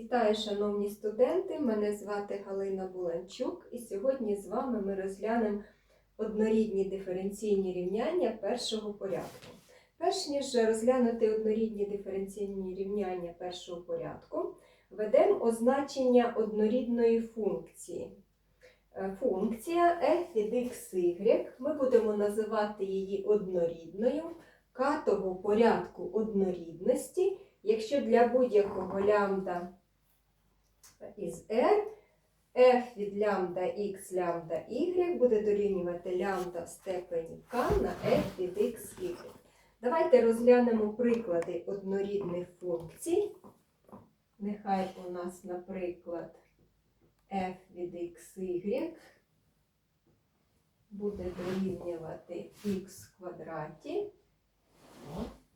Вітаю, шановні студенти! Мене звати Галина Буланчук, і сьогодні з вами ми розглянемо однорідні диференційні рівняння першого порядку. Перш ніж розглянути однорідні диференційні рівняння першого порядку, введемо означення однорідної функції. Е, Функція f від x, y, ми будемо називати її однорідною катого порядку однорідності, якщо для будь-якого лямбда із r f від лямбда x лямбда y буде дорівнювати лямбда в степені k на f від x y. Давайте розглянемо приклади однорідних функцій. Нехай у нас, наприклад, f від x y буде дорівнювати x квадраті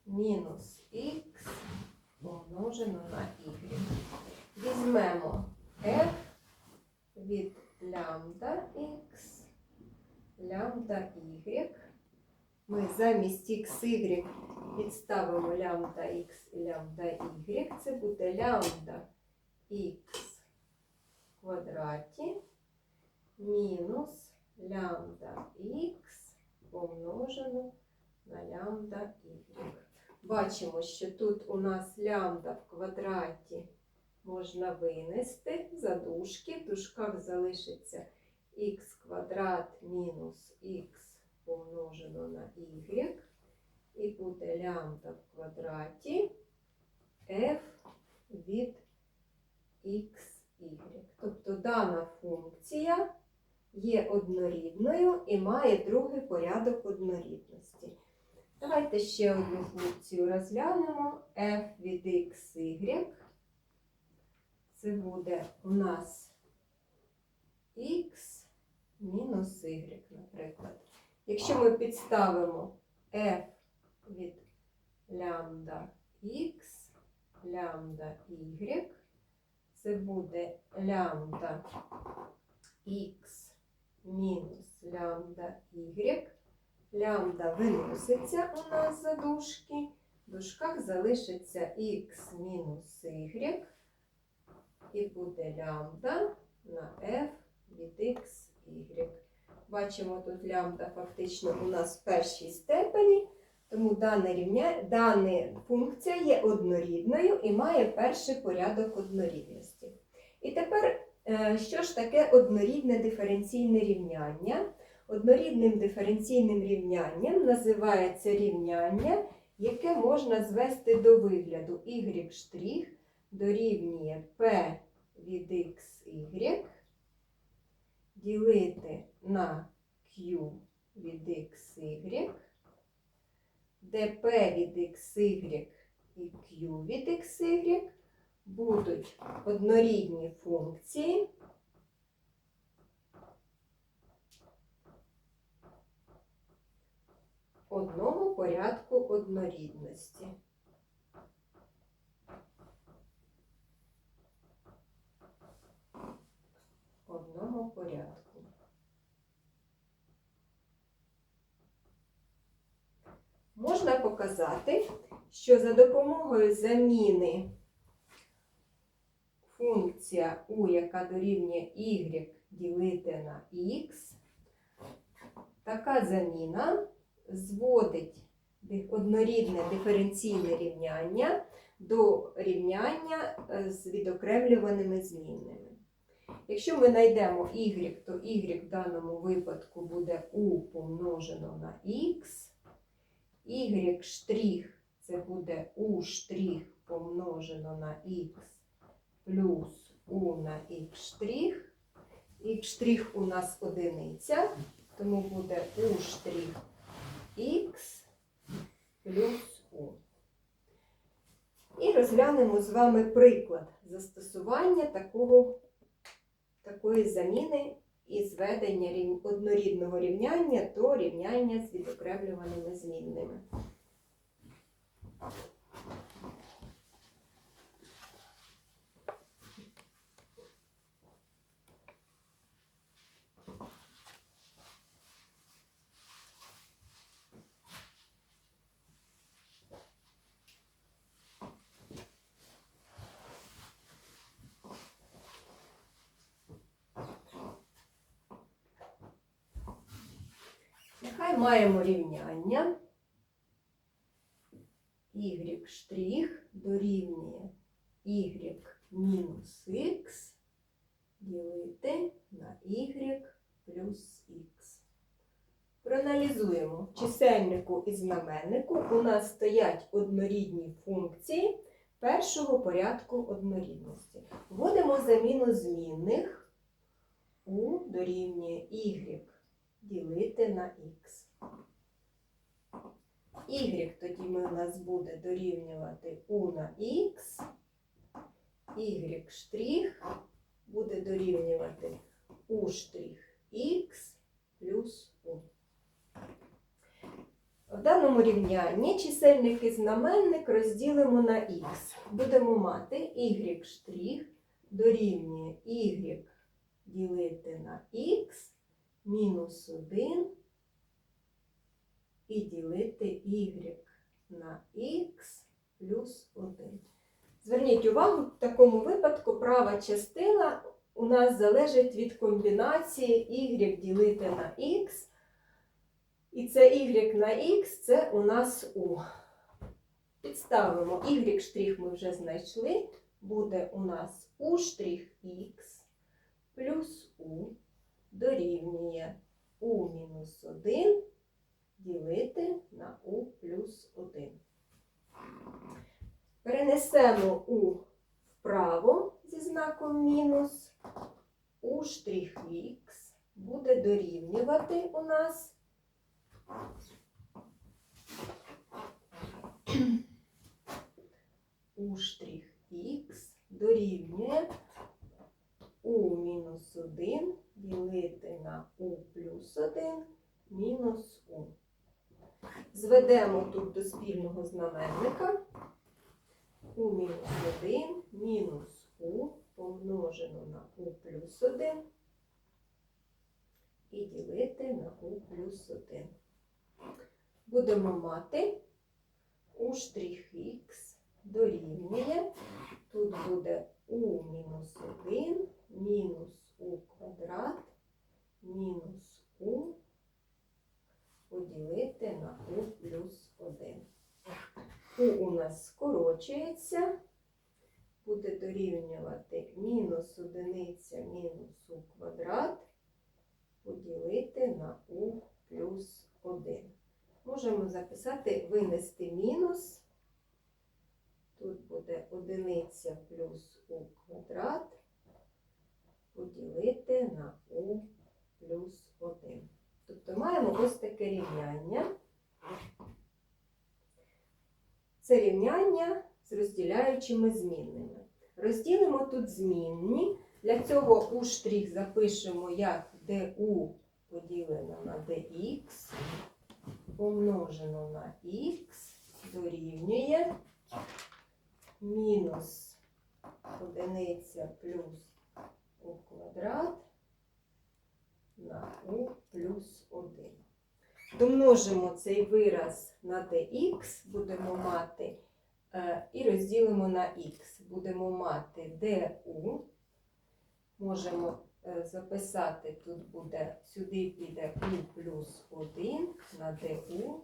мінус х помножено на y. Візьмемо f від лямбда х, лямбда y. Ми замість x, y підставимо лямбда х і лямбда y. Це буде лямбда х в квадраті мінус лямбда х помножено на лямбда y. Бачимо, що тут у нас лямбда в квадраті можна винести за дужки. В дужках залишиться х квадрат мінус х помножено на y. І буде лямбда в квадраті f від xy. Тобто дана функція є однорідною і має другий порядок однорідності. Давайте ще одну функцію розглянемо. f від x, y. Це буде у нас x мінус y, наприклад. Якщо ми підставимо f від лямбда x, лямбда y, це буде лямбда x мінус лямбда y. Лямбда виноситься у нас за дужки. В дужках залишиться х мінус y. І буде лямбда на f від x, y. Бачимо, тут лямбда фактично у нас в першій степені, тому дане рівня, дана функція є однорідною і має перший порядок однорідності. І тепер, е, що ж таке однорідне диференційне рівняння? Однорідним диференційним рівнянням називається рівняння, яке можна звести до вигляду y' дорівнює p від xy ділити на q від xy, де p від xy і q від xy будуть однорідні функції. одного порядку однорідності. Одного порядку. Можна показати, що за допомогою заміни функція u, яка дорівнює y ділити на x, така заміна зводить однорідне диференційне рівняння до рівняння е, з відокремлюваними змінними. Якщо ми знайдемо y, то y в даному випадку буде u помножено на x, y це буде u помножено на x плюс u на x штрих. штрих у нас одиниця, тому буде u штрих х плюс У. І розглянемо з вами приклад застосування такого, такої заміни і зведення однорідного рівняння до рівняння з відокремлюваними змінними. Тепер маємо рівняння. y дорівнює y мінус х ділити на y плюс х. Проаналізуємо. В чисельнику і знаменнику у нас стоять однорідні функції першого порядку однорідності. Вводимо заміну змінних у дорівнює y ділити на х. Y тоді ми, у нас буде дорівнювати у на х, y буде дорівнювати у штрих плюс у. В даному рівнянні чисельник і знаменник розділимо на х. Будемо мати y дорівнює y ділити на х мінус 1 і ділити y на х плюс 1. Зверніть увагу, в такому випадку права частина у нас залежить від комбінації y ділити на х. І це y на х це у нас у. Підставимо y штрих ми вже знайшли. Буде у нас у штрих х плюс у дорівнює у мінус 1 ділити на у плюс 1. Перенесемо у вправо зі знаком мінус. У штрих х буде дорівнювати у нас у штрих х дорівнює у мінус 1 ділити на у плюс 1 мінус у. Зведемо тут до спільного знаменника у мінус 1 мінус у помножено на у плюс 1 і ділити на у плюс 1. Будемо мати у штрих х дорівнює. Тут буде у мінус 1 мінус у квадрат мінус у поділити на у плюс 1. У у нас скорочується, буде дорівнювати мінус одиниця мінус у квадрат поділити на у плюс 1. Можемо записати винести мінус. Тут буде одиниця плюс у квадрат поділити на у плюс 1. Тобто маємо ось таке рівняння. Це рівняння з розділяючими змінними. Розділимо тут змінні. Для цього у штрих запишемо як du поділено на dx помножено на х дорівнює мінус одиниця плюс у квадрат на у плюс 1. Домножимо цей вираз на dx, будемо мати е, і розділимо на х. Будемо мати du. Можемо е, записати, тут буде, сюди піде у плюс 1 на du,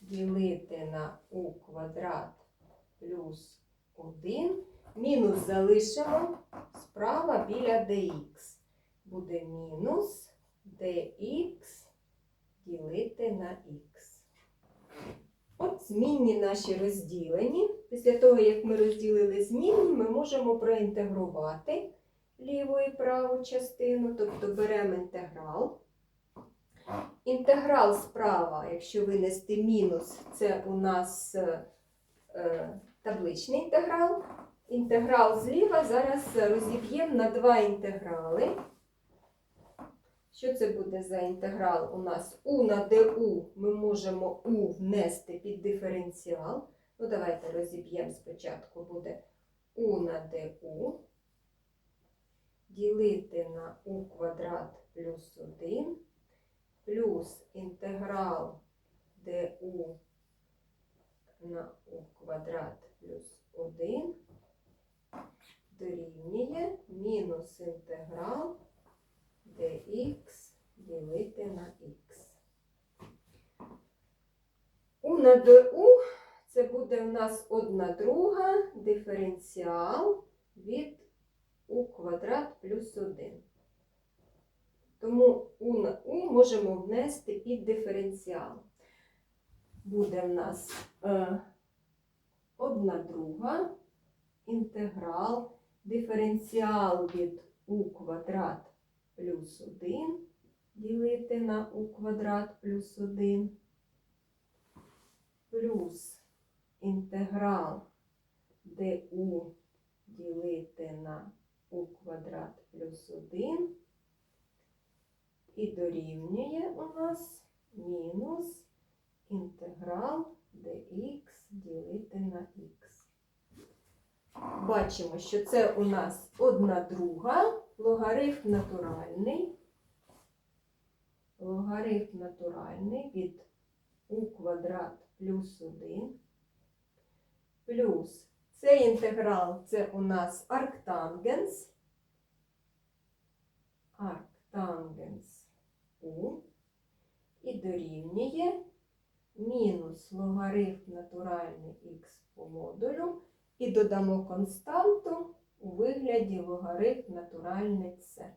ділити на у квадрат плюс 1. Мінус залишимо справа біля dx. Буде мінус dx ділити на х. От змінні наші розділені. Після того, як ми розділили змінні, ми можемо проінтегрувати ліву і праву частину, тобто беремо інтеграл. Інтеграл справа, якщо винести мінус, це у нас е, е, табличний інтеграл. Інтеграл зліва зараз розіб'ємо на два інтеграли. Що це буде за інтеграл? У нас у на ду ми можемо у внести під диференціал. Ну, давайте розіб'ємо спочатку буде у на ду ділити на у квадрат плюс 1 плюс інтеграл ду на у квадрат плюс 1 дорівнює мінус інтеграл dx ділити на х. У над У це буде у нас одна друга диференціал від у квадрат плюс 1. Тому у на у можемо внести під диференціал. Буде в нас е, одна друга інтеграл диференціал від у квадрат плюс 1 ділити на у квадрат плюс 1 плюс інтеграл du ділити на у квадрат плюс 1 і дорівнює у нас мінус інтеграл dx ділити на х. Бачимо, що це у нас одна друга, логарифм натуральний. Логарифм натуральний від у квадрат плюс 1 плюс цей інтеграл це у нас арктангенс. Арктангенс у і дорівнює мінус логарифм натуральний х по модулю і додамо константу у вигляді логарифм натуральний c.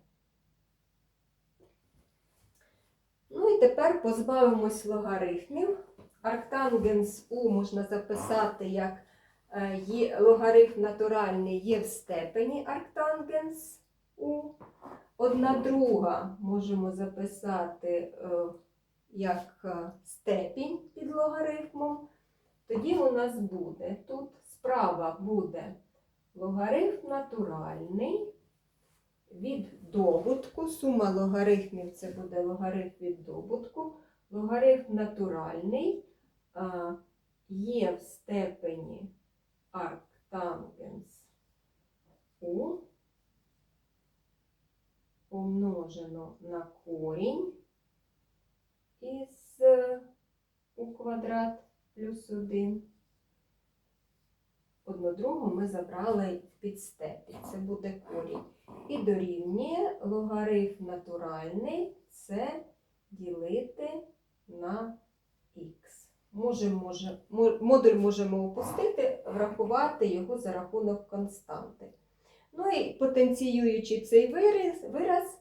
Ну і тепер позбавимось логарифмів. Арктангенс у можна записати як е, є, логарифм натуральний є в степені арктангенс у. Одна друга можемо записати е, як е, степінь під логарифмом. Тоді у нас буде тут справа буде логарифм натуральний від добутку. Сума логарифмів це буде логарифм від добутку. Логарифм натуральний є в степені арктангенс у помножено на корінь із е, у квадрат плюс 1. Одну другу ми забрали в підстепі. Це буде корінь. І дорівнює логарифм натуральний це ділити на х. Можемо, може, модуль можемо опустити, врахувати його за рахунок константи. Ну і потенціюючи цей вираз, вираз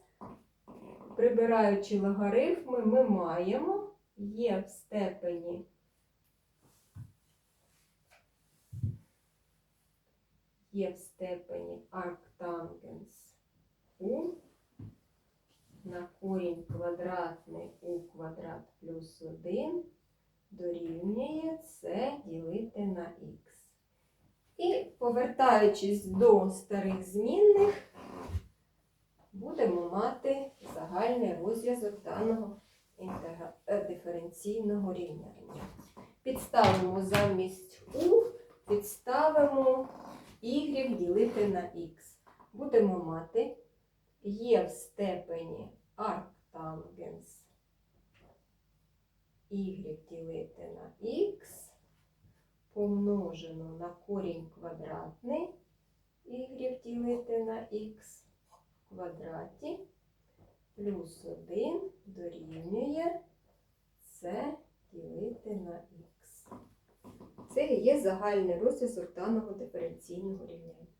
прибираючи логарифми, ми маємо є в степені є в степені арктангенс у на корінь квадратний у квадрат плюс 1 дорівнює це ділити на х. І повертаючись до старих змінних, будемо мати загальний розв'язок даного е, диференційного рівняння. Підставимо замість у, підставимо y ділити на х. Будемо мати є в степені арктангенс y ділити на х помножено на корінь квадратний y ділити на х в квадраті плюс 1 дорівнює це ділити на х. Це є загальний розв'язок даного диференційного рівняння.